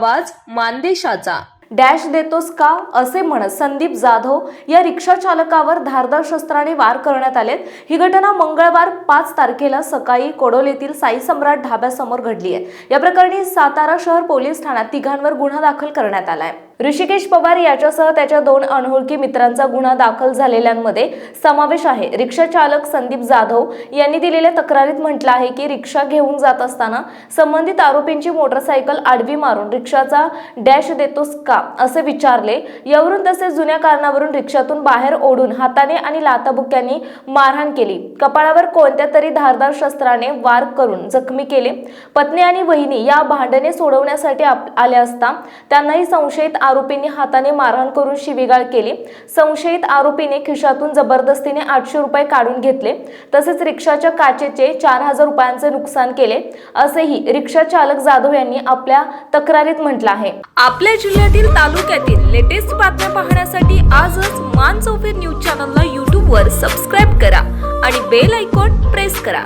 आवाज मानदेशाचा. डॅश देतोस का? असे म्हणत संदीप जाधव या रिक्षा चालकावर धारदार शस्त्राने वार करण्यात आलेत. ही घटना मंगळवार पाच तारखेला सकाळी कोडोलीतील साई सम्राट ढाब्यासमोर घडली आहे. या प्रकरणी सातारा शहर पोलीस ठाण्यात तिघांवर गुन्हा दाखल करण्यात आलाय. ऋषिकेश पवार याच्यासह त्याच्या दोन अनोळखी मित्रांचा गुन्हा दाखल झालेल्यांमध्ये समावेश आहे. रिक्षा चालक संदीप जाधव यांनी दिलेल्या तक्रारीत म्हटलं आहे की रिक्षा घेऊन जात असताना संबंधित आरोपींची मोटरसायकल आडवी मारून रिक्षाचा डॅश देतोस का असे विचारले. यावरून तसेच जुन्या कारणावरून रिक्षातून बाहेर ओढून हाताने आणि लाताबुक्यांनी मारहाण केली. कपाळावर कोणत्या तरी धारदार शस्त्राने वार करून जखमी केले. पत्नी आणि वहिनी या भांडणे सोडवण्यासाठी आप- आल्या असता त्यांनाही संशयित आरोपींनी हाताने मारहाण करून शिवीगाळ केली. संशयित आरोपीने खिशातून जबरदस्तीने आठशे रुपये काढून घेतले. तसेच रिक्षाच्या काचेचे चार हजार रुपयांचे नुकसान केले. असेही रिक्षा चालक जाधव यांनी आपल्या तक्रारीत म्हटलं आहे. आपल्या जिल्ह्यातील तालुक्यातील लेटेस्ट बातम्या पाहण्यासाठी आजच मान चौफेर न्यूज चॅनलला यूट्यूबवर सबस्क्राईब करा आणि बेल आयकॉन प्रेस करा.